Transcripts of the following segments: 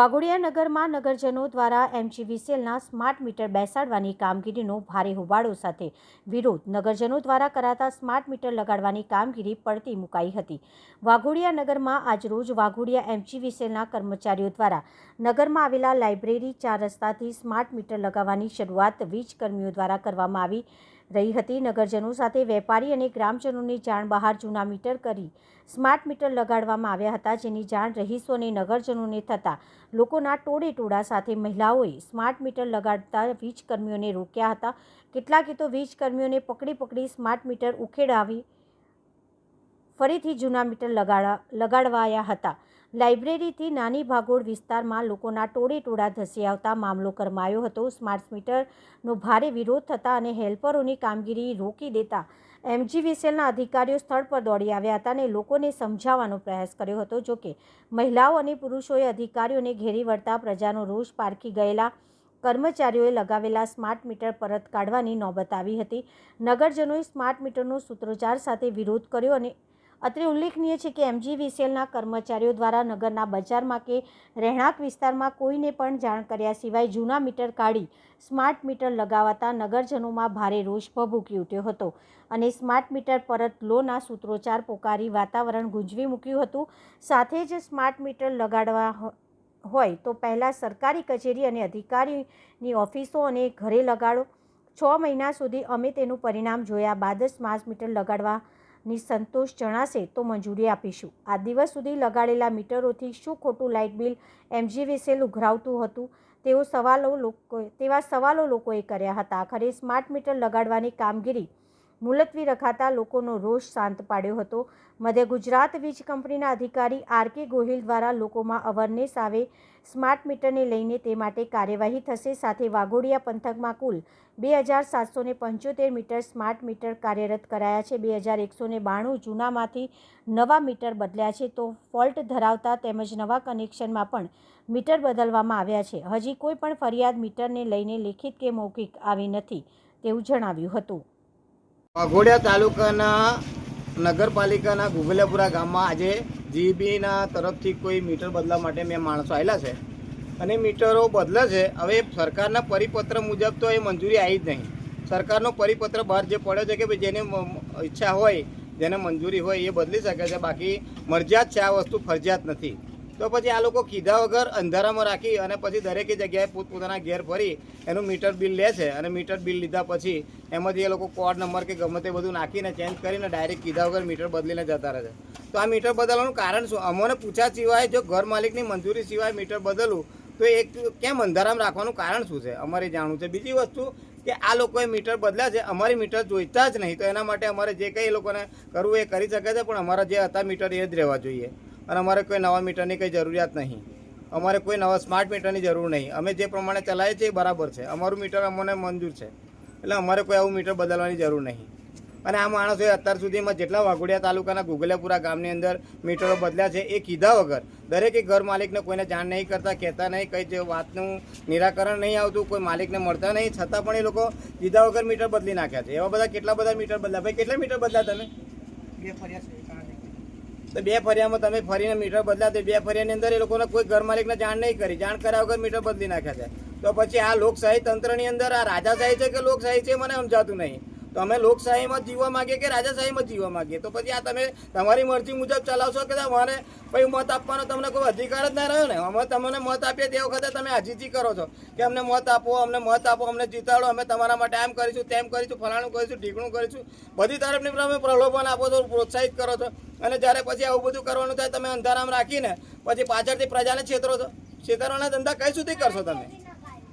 વાઘોડિયા નગરમાં નગરજનો દ્વારા એમજીવીસીએલના સ્માર્ટ મીટર બેસાડવાની કામગીરીનો ભારે હોબાળો સાથે વિરોધ. નગરજનો દ્વારા કરાતા સ્માર્ટ મીટર લગાડવાની કામગીરી પડતી મુકાઈ હતી. વાઘોડિયા નગરમાં આજરોજ વાઘોડિયા એમજીવીસીએલના કર્મચારીઓ દ્વારા નગરમાં આવેલા લાઇબ્રેરી ચાર રસ્તાથી સ્માર્ટ મીટર લગાવવાની શરૂઆત વીજ કર્મીઓ દ્વારા કરવામાં આવી રહી હતી. નગરજનો સાથે વેપારી અને ગ્રામજનોની જાણ બહાર જૂના મીટર કરી સ્માર્ટ મીટર લગાડવામાં આવ્યા હતા, જેની જાણ રહીશો અને નગરજનોને થતાં લોકોના ટોળે ટોળા સાથે મહિલાઓએ સ્માર્ટ મીટર લગાડતા વીજકર્મીઓને રોક્યા હતા. કેટલાકે તો વીજકર્મીઓને પકડી પકડી સ્માર્ટ મીટર ઉખેડાવી ફરીથી જૂના મીટર લગાડા, લગાડવાયા હતા. લાઇબ્રેરીથી નાની ભાગોળ વિસ્તારમાં લોકોના ટોળે ટોળા ધસી આવતા મામલો કરમાયો હતો. સ્માર્ટ મીટરનો ભારે વિરોધ થતા અને હેલ્પરોની કામગીરી રોકી દેતા એમજીવીસીએલના અધિકારીઓ સ્થળ પર દોડી આવ્યા હતા અને લોકોને સમજાવવાનો પ્રયાસ કર્યો હતો. જોકે મહિલાઓ અને પુરુષોએ અધિકારીઓને ઘેરી વળતા પ્રજાનો રોષ પારખી ગયેલા કર્મચારીઓએ લગાવેલા સ્માર્ટ મીટર પરત કાઢવાની નોબત આવી હતી. નગરજનોએ સ્માર્ટ મીટરનો સૂત્રોચ્ચાર સાથે વિરોધ કર્યો અને અત્રે ઉલ્લેખનીય છે કે એમજીવીસીએલના કર્મચારીઓ દ્વારા નગરના બજારમાં કે રહેણાંક વિસ્તારમાં કોઈને પણ જાણ કર્યા સિવાય જૂના મીટર કાઢી સ્માર્ટ મીટર લગાવાતા નગરજનોમાં ભારે રોષ ભભૂકી ઉઠ્યો હતો. અને સ્માર્ટ મીટર પરત લોના સૂત્રોચ્ચાર પોકારી વાતાવરણ ગુંજવી મૂક્યું હતું. સાથે જ સ્માર્ટ મીટર લગાડવા હોય તો પહેલાં સરકારી કચેરી અને અધિકારીની ઓફિસો અને ઘરે લગાડો. છ મહિના સુધી અમે તેનું પરિણામ જોયા બાદ જ સ્માર્ટ મીટર લગાડવાની સંતોષ જણાશે તો મંજૂરી આપીશું. આ દિવસ સુધી લગાડેલા મીટરોથી શું ખોટું લાઇટ બિલ એમજીવીસીએલ ઉઘરાવતું હતું? તેઓ સવાલો લોકો તેવા સવાલો લોકોએ કર્યા હતા. આખરે સ્માર્ટ મીટર લગાડવાની કામગીરી મુલતવી રખાતા લોકોનો રોષ શાંત પાડ્યો હતો. મધ્ય ગુજરાત વીજ કંપનીના અધિકારી આર કે ગોહિલ દ્વારા લોકોમાં અવરનેસ આવે. સ્માર્ટ મીટરને લઈને તે માટે કાર્યવાહી થશે. સાથે વાઘોડિયા પંથકમાં કુલ બે હજાર સાતસો પંચોતેર મીટર સ્માર્ટ મીટર કાર્યરત કરાયા છે. બે હજાર એકસો બાણું જૂનામાંથી નવા મીટર બદલ્યા છે. તો ફોલ્ટ ધરાવતા તેમજ નવા કનેક્શનમાં પણ મીટર બદલવામાં આવ્યા છે. હજી કોઈ પણ ફરિયાદ મીટરને લઈને લેખિત કે મૌખિક આવી નથી તેવું જણાવ્યું હતું. વાઘોડિયા તાલુકાના નગરપાલિકાના ગુગલિયાપુરા ગામમાં આજે જીબીના તરફથી કોઈ મીટર બદલવા માટે મેં માણસો આવેલા છે. અને મીટરો બદલે છે. હવે સરકારના પરિપત્ર મુજબ તો એ મંજૂરી આવી જ નહીં. સરકારનો પરિપત્ર બહાર જે પડ્યો છે કે ભાઈ જેને ઈચ્છા હોય, જેને મંજૂરી હોય એ બદલી શકે છે. બાકી મરજિયાત છે આ વસ્તુ ફરજિયાત નથી. તો પછી આ લોકો કીધા વગર અંધારામાં રાખી અને પછી દરેકે જગ્યાએ પોતપોતાના ઘેર ફરી એનું મીટર બિલ લે છે અને મીટર બિલ લીધા પછી એમાંથી એ લોકો કોડ નંબર કે ગમે તે બધું નાખીને ચેન્જ કરીને ડાયરેક્ટ કીધા વગર મીટર બદલીને જતા રહે છે. તો આ મીટર બદલવાનું કારણ શું? અમને પૂછ્યા સિવાય જો ઘર માલિકની મંજૂરી સિવાય મીટર બદલવું, તો એક કેમ અંધારામાં રાખવાનું કારણ શું છે? અમારે જાણવું છે. બીજી વસ્તુ કે આ લોકોએ મીટર બદલ્યા છે, અમારી મીટર જોઈતા જ નહીં. તો એના માટે અમારે જે કંઈ એ લોકોને કરવું એ કરી શકે છે, પણ અમારા જે હતા મીટર એ જ રહેવા જોઈએ. અને અમારે કોઈ નવા મીટરની કંઈ જરૂરિયાત નહીં. અમારે કોઈ નવા સ્માર્ટ મીટરની જરૂર નહીં. અમે જે પ્રમાણે ચલાવીએ છીએ બરાબર છે. અમારું મીટર અમને મંજૂર છે. એટલે અમારે કોઈ આવું મીટર બદલવાની જરૂર નહીં. અને આ માણસોએ અત્યાર સુધીમાં જેટલા વાઘોડિયા તાલુકાના ગુગલિયાપુરા ગામની અંદર મીટરો બદલ્યા છે એ કીધા વગર દરેકે ઘર માલિકને કોઈને જાણ નહીં કરતા, કહેતા નહીં, કંઈ જે વાતનું નિરાકરણ નહીં આવતું, કોઈ માલિકને મળતા નહીં. છતાં પણ એ લોકો કીધા વગર મીટર બદલી નાખ્યા છે. એવા બધા કેટલા બધા મીટર બદલ્યા? ભાઈ, કેટલા મીટર બદલ્યા તમે? તો બે ફરિયામાં તમે ફરીને મીટર બદલા તો બે ફરિયાની અંદર એ લોકોને કોઈ ઘર માલિકને જાણ નહીં કરી. જાણ કર્યા વગર મીટર બદલી નાખ્યા છે. તો પછી આ લોકશાહી તંત્રની અંદર આ રાજાશાહી છે કે લોકશાહી છે મને સમજાતું નહીં. તો અમે લોકશાહીમાં જીવવા માગીએ કે રાજાશાહીમાં જીવવા માંગીએ? તો પછી આ તમે તમારી મરજી મુજબ ચલાવશો કે તમારે પછી મત આપવાનો તમને કોઈ અધિકાર જ ના રહ્યો ને? અમે તમને મત આપીએ તે વખતે તમે આજીજી કરો છો કે અમને મત આપો, અમને મત આપો, અમને જીતાડો, અમે તમારા માટે આમ કરીશું, તેમ કરીશું, ફલાણું કરીશું, ઢીકણું કરીશું. બધી તરફની તમે પ્રલોભન આપો છો, પ્રોત્સાહિત કરો છો. અને જ્યારે પછી આવું બધું કરવાનું થાય તમે અંધારામાં રાખીને પછી પાછળથી પ્રજાને છેતરો છો. છેતરવાના ધંધા કઈ સુધી કરશો તમે?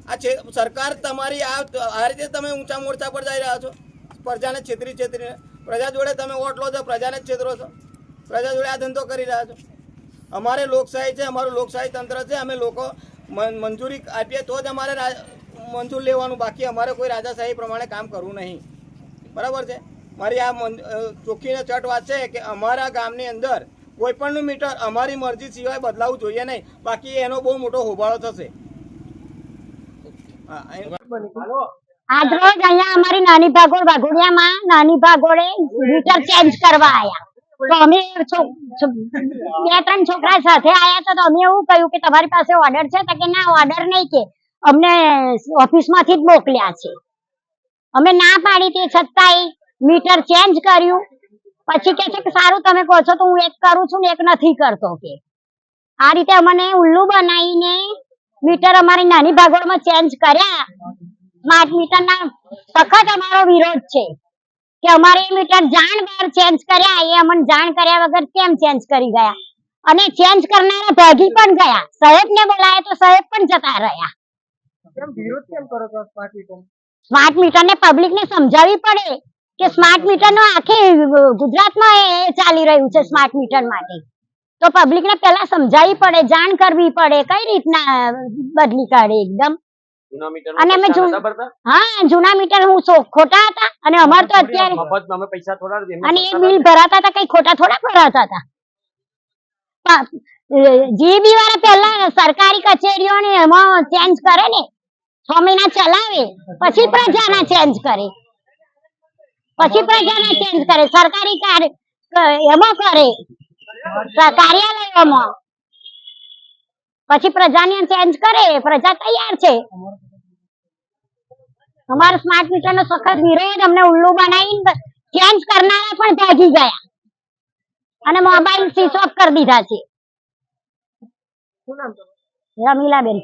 આ છે, સરકાર તમારી આ આ રીતે તમે ઊંચા મોરચા પર જઈ રહ્યા છો. પ્રજાને છેતરી છેતરીને. પ્રજા જોડે તમે વોટ લો છો, પ્રજાને જ છેતરો છો. પ્રજા જોડે આ ધંધો કરી રહ્યા છો. અમારે લોકશાહી છે અમારું લોકશાહી તંત્ર છે અમે લોકો મંજૂરી આપીએ તો જ અમારે મંજૂર લેવાનું. બાકી અમારે કોઈ રાજાશાહી પ્રમાણે કામ કરવું નહીં. બરાબર છે? મારી આ ચોખ્ખીને ચટ વાત છે કે અમારા ગામની અંદર કોઈપણનું મીટર અમારી મરજી સિવાય બદલાવવું જોઈએ નહીં. બાકી એનો બહુ મોટો હોબાળો થશે. આજ રોજ અહીંયા અમારી નાની ભાગોળ વાઘોડિયામાં નાની ભાગોળે મીટર ચેન્જ કરવા આયા. તો અમે બે ત્રણ છોકરા સાથે આયા હતા તો અમે એવું કહ્યું કે તમારી પાસે ઓર્ડર છે તો કે ના ઓર્ડર નહીં કે. અમને ઓફિસમાંથી જ મોકલ્યા છે. અમે ના પાડી તે છતાંય મીટર ચેન્જ કર્યું. પછી કે છે કે સારું તમે કહો છો તો હું એક કરું છું ને એક નથી કરતો કે. આ રીતે અમને ઉલ્લુ બનાવીને મીટર અમારી નાની ભાગોળમાં ચેન્જ કર્યા. સ્માર્ટ મીટરના સખત અમારો વિરોધ છે. કે અમારે મીટર જાણ બહાર ચેન્જ કર્યા એ અમને જાણ કર્યા વગર કેમ ચેન્જ કરી ગયા? અને ચેન્જ કરનારા ભાગી પણ ગયા. સાહેબને બોલાયા તો સાહેબ પણ જતા રહ્યા. કેમ વિરોધ કેમ કરો છો સ્માર્ટ મીટર સ્માર્ટ મીટરને પબ્લિકને સમજાવવી પડે કે સ્માર્ટ મીટરનો આખે ગુજરાતમાં ચાલી રહ્યું છે સ્માર્ટ મીટર માટે. તો પબ્લિકને પહેલા સમજાવવી પડે જાણ કરવી પડે કઈ રીતના બદલી કાઢે એકદમ? મીટર અને અમે જૂન- નતા ભરતા? હા જૂના મીટર હું ખોટા હતા અને અમાર તો અત્યારે અમે પૈસા થોડા અને એ બિલ ભરાતા હતા કઈ ખોટા થોડા ભરાતા હતા. જીબી વાળા પહેલા સરકારી કચેરીઓ ને એમાં ચેન્જ કરે ને છ મહિના ચલાવે પછી પ્રજાના ચેન્જ કરે. પછી પ્રજાના ચેન્જ કરે સરકારી કાર્ય એમાં કરે કાર્યાલયોમાં. પછી પ્રજાને ચેન્જ કરે, પ્રજા તૈયાર છે. અમારા સ્માર્ટ મીટર નો સખત વિરોધ અમને ઉલ્લુ બનાવીને ચેન્જ કરનારા પણ ભાગી ગયા. અને મોબાઈલ સ્વિચ ઓફ કરી દીધા છે. રમીલાબેન.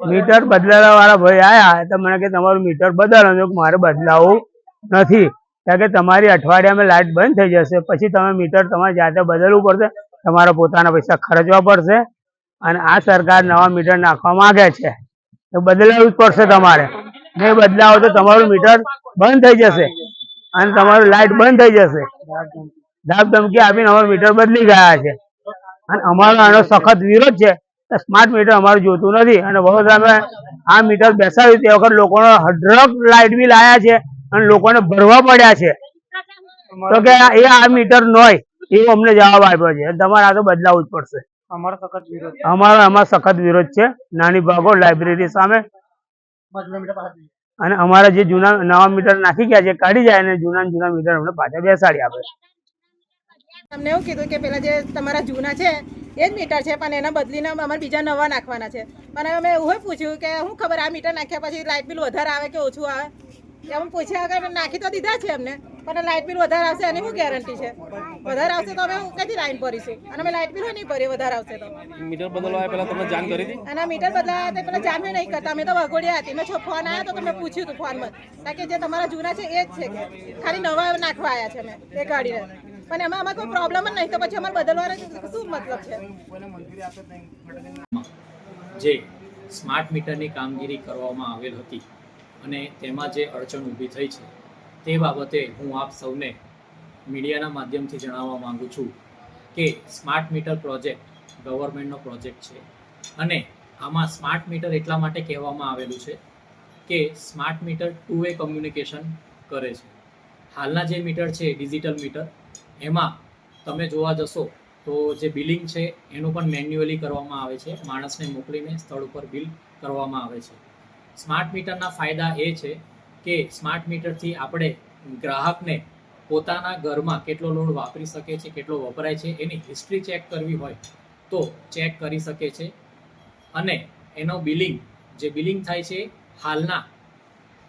મીટર બદલાવા વાળા ભાઈ આયા તો મને કે તમારું મીટર બદલાવ મારે બદલાવું નથી. કારણ કે તમારી અઠવાડિયામાં લાઇટ બંધ થઈ જશે. પછી તમે મીટર તમારે જાતે બદલવું પડશે. તમારા પોતાના પૈસા ખર્ચવા પડશે. અને આ સરકાર નવા મીટર નાખવા માંગે છે. તો બદલાવવું જ પડશે તમારે. નહીં બદલાવો તો તમારું મીટર બંધ થઈ જશે. અને તમારું લાઇટ બંધ થઈ જશે. ધાબ ધમકી આપીને અમારું મીટર બદલી ગયા છે. અને અમારો આનો સખત વિરોધ છે. સ્માર્ટ મીટર અમારું જોતું નથી. અને વડોદરામાં આ મીટર બેસાડ્યું તે વખત લોકોનો હડરક લાઇટ બિલ આયા છે અને લોકોને ભરવા પડ્યા છે. તો કે એ આ મીટર નોય. એવો અમને જવાબ આપ્યો છે. તમારે આ તો બદલાવવું જ પડશે. અમારો સખત આમાં સખત વિરોધ છે. નાની બાગો લાઇબ્રેરી સામે. અને અમારા જે જૂના નવા મીટર નાખી ગયા છે કાઢી જાય અને જૂના જૂના મીટર અમને પાછા બેસાડી આપે. તમને એવું કીધું કે પેલા જે તમારા જૂના છે એ જ મીટર છે પણ એના બદલીને અમારે બીજા નવા નાખવાના છે. પણ અમે એવું પૂછ્યું કે શું ખબર આ મીટર નાખ્યા પછી લાઇટ બિલ વધારે આવે કે ઓછું આવે? એમ પૂછ્યા વગર નાખી તો દીધા છે એમને. પણ લાઇટ બિલ વધારે આવશે એની શું ગેરંટી છે? વધારે આવશે તો અમે કઈથી લાઈન ભરીશું? અને અમે લાઇટ બિલ નહીં ભરીએ વધારે આવશે તો. મીટર બદલવા પહેલા તમને જાણ કરી હતી? અને મીટર બદલાયા હતા પેલા જાણ નહીં કરતા. અમે તો વગોડ્યા હતી. મેં છો ફોન આવ્યા તો તમે પૂછ્યું હતું ફોનમાં કારણ કે જે તમારા જૂના છે એ જ છે કે. ખાલી નવા નાખવા આવ્યા છે મેં એ ગાડીને. પણ એમાં અમારે કોઈ પ્રોબ્લેમ જ નહીં. તો પછી અમારે બદલવાનો શું મતલબ છે? જે સ્માર્ટ મીટરની કામગીરી કરવામાં આવેલ હતી અને તેમાં જે અડચણ ઊભી થઈ છે, તે બાબતે હું આપ સૌને મીડિયાના માધ્યમથી જણાવવા માગું છું કે સ્માર્ટ મીટર પ્રોજેક્ટ ગવર્મેન્ટનો પ્રોજેક્ટ છે અને આમાં સ્માર્ટ મીટર એટલા માટે કહેવામાં આવેલું છે કે smart meter two way communication કરે છે. હાલના જે મીટર છે, ડિજિટલ મીટર, એમાં તમે જોવા જશો તો જે બિલિંગ છે, એનું પણ મેન્યુઅલી કરવામાં આવે છે. માણસને મોકલીને સ્થળ ઉપર બિલ કરવામાં આવે છે. સ્માર્ટ મીટરના ફાયદા એ છે કે સ્માર્ટ મીટરથી આપણે ગ્રાહકને પોતાના ઘરમાં કેટલો લોડ વાપરી શકે છે, કેટલો વપરાય છે, એની હિસ્ટ્રી ચેક કરવી હોય તો ચેક કરી શકે છે. અને એનો બિલિંગ, જે બિલિંગ થાય છે હાલના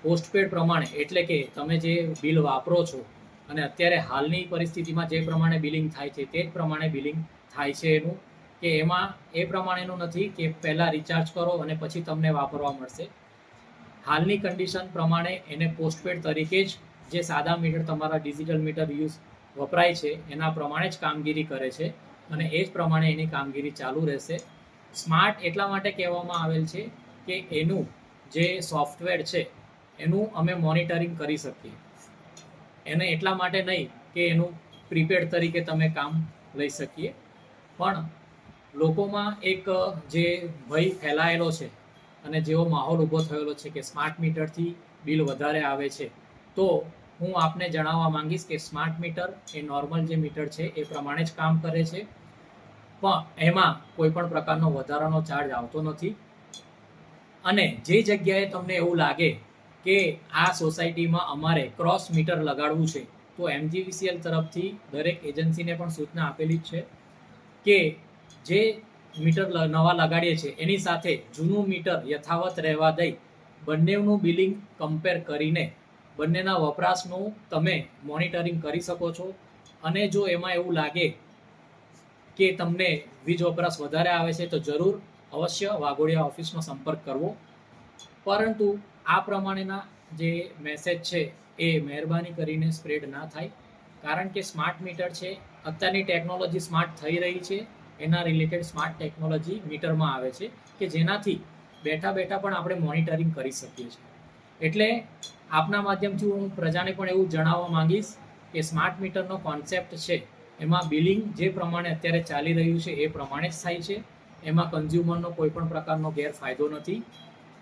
પોસ્ટપેડ પ્રમાણે, એટલે કે તમે જે બિલ વાપરો છો અને અત્યારે હાલની પરિસ્થિતિમાં જે પ્રમાણે બિલિંગ થાય છે, તે જ પ્રમાણે બિલિંગ થાય છે એનું, કે એમાં એ પ્રમાણેનું નથી કે પહેલાં રિચાર્જ કરો અને પછી તમને વાપરવા મળશે. હાલની કન્ડિશન પ્રમાણે એને પોસ્ટપેડ તરીકે જ જે સાદા મીટર તમારા ડિજિટલ મીટર યુઝ વપરાય છે, એના પ્રમાણે જ કામગીરી કરે છે અને એ જ પ્રમાણે એની કામગીરી ચાલુ રહેશે. સ્માર્ટ એટલા માટે કહેવામાં આવેલ છે કે એનું જે સોફ્ટવેર છે, એનું અમે મોનિટરિંગ કરી શકીએ. એને એટલા માટે નહીં કે એનું પ્રીપેડ તરીકે તમે કામ લઈ શકીએ. પણ લોકોમાં એક, જે ભય ફેલાયેલો છે અને જેવો માહોલ ઊભો થયેલો છે કે સ્માર્ટ મીટરથી બિલ વધારે આવે છે, તો હું આપને જણાવવા માંગીશ કે સ્માર્ટ મીટર એ નોર્મલ જે મીટર છે એ પ્રમાણે જ કામ કરે છે. પણ એમાં કોઈ પણ પ્રકારનો વધારાનો ચાર્જ આવતો નથી. અને જે જગ્યાએ તમને એવું લાગે કે આ સોસાયટીમાં અમારે ક્રોસ મીટર લગાડવું છે, તો એમજીવીસીએલ તરફથી દરેક એજન્સીને પણ સૂચના આપેલી જ છે કે જે મીટર નવા લગાડીએ છીએ. એની સાથે જૂનું મીટર યથાવત રહેવા દઈ બંનેનું બિલિંગ કમ્પેર કરીને બંનેના વપરાશનું તમે મોનિટરિંગ કરી શકો છો. અને જો એમાં એવું લાગે કે તમને વીજ વપરાશ વધારે આવે છે, તો જરૂર અવશ્ય વાઘોડિયા ઓફિસનો સંપર્ક કરવો. પરંતુ આ પ્રમાણેના જે મેસેજ છે, એ મહેરબાની કરીને સ્પ્રેડ ના થાય. કારણ કે સ્માર્ટ મીટર છે. અત્યારની ટેકનોલોજી સ્માર્ટ થઈ રહી છે. એના રિલેટેડ સ્માર્ટ ટેકનોલોજી મીટરમાં આવે છે કે જેનાથી બેઠા બેઠા પણ આપણે મોનિટરિંગ કરી શકીએ છીએ. એટલે આપના માધ્યમથી હું પ્રજાને પણ એવું જણાવવા માંગીશ કે સ્માર્ટ મીટરનો કોન્સેપ્ટ છે, એમાં બિલિંગ જે પ્રમાણે અત્યારે ચાલી રહ્યું છે એ પ્રમાણે જ થાય છે. એમાં કન્ઝ્યુમરનો કોઈ પણ પ્રકારનો ગેરફાયદો નથી.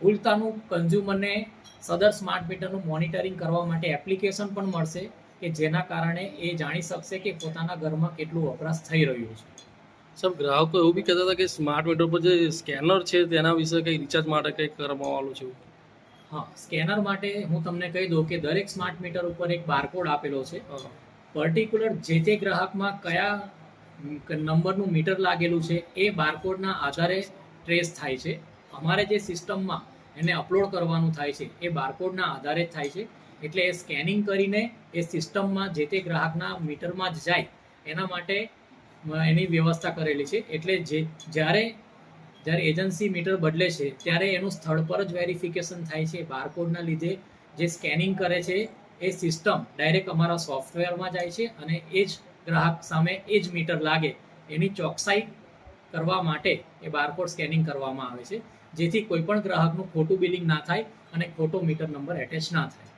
ઉલટાનું કન્ઝ્યુમરને સદર સ્માર્ટ મીટરનું મોનિટરિંગ કરવા માટે એપ્લિકેશન પણ મળશે કે જેના કારણે એ જાણી શકશે કે પોતાના ઘરમાં કેટલું વપરાશ થઈ રહ્યું છે. સર ગ્રાહકો એવું બી કહેતા હતા કે સ્માર્ટ મીટર પર જે સ્કેનર છે તેના વિશે કંઈ રિચાર્જ માટે કંઈક કરવામાં છે હા સ્કેનર માટે હું તમને કહી દઉં કે દરેક સ્માર્ટ મીટર ઉપર એક બારકોડ આપેલો છે. પર્ટિક્યુલર જે તે ગ્રાહકમાં કયા નંબરનું મીટર લાગેલું છે એ બારકોડના આધારે ટ્રેસ થાય છે. અમારે જે સિસ્ટમમાં એને અપલોડ કરવાનું થાય છે એ બારકોડના આધારે જ થાય છે. એટલે એ સ્કેનિંગ કરીને એ સિસ્ટમમાં જે તે ગ્રાહકના મીટરમાં જ જાય એના માટે એની વ્યવસ્થા કરેલી છે. એટલે જે, જ્યારે જ્યારે એજન્સી મીટર બદલે છે, ત્યારે એનું સ્થળ પર જ વેરિફિકેશન થાય છે. બારકોડના લીધે જે સ્કેનિંગ કરે છે, એ સિસ્ટમ ડાયરેક્ટ અમારા સોફ્ટવેરમાં જાય છે અને એ જ ગ્રાહક સામે એ જ મીટર લાગે. એની ચોકસાઈ કરવા માટે એ બારકોડ સ્કેનિંગ કરવામાં આવે છે. જેથી કોઈપણ ગ્રાહકનું ખોટું બિલિંગ ના થાય અને ખોટો મીટર નંબર એટેચ ના થાય.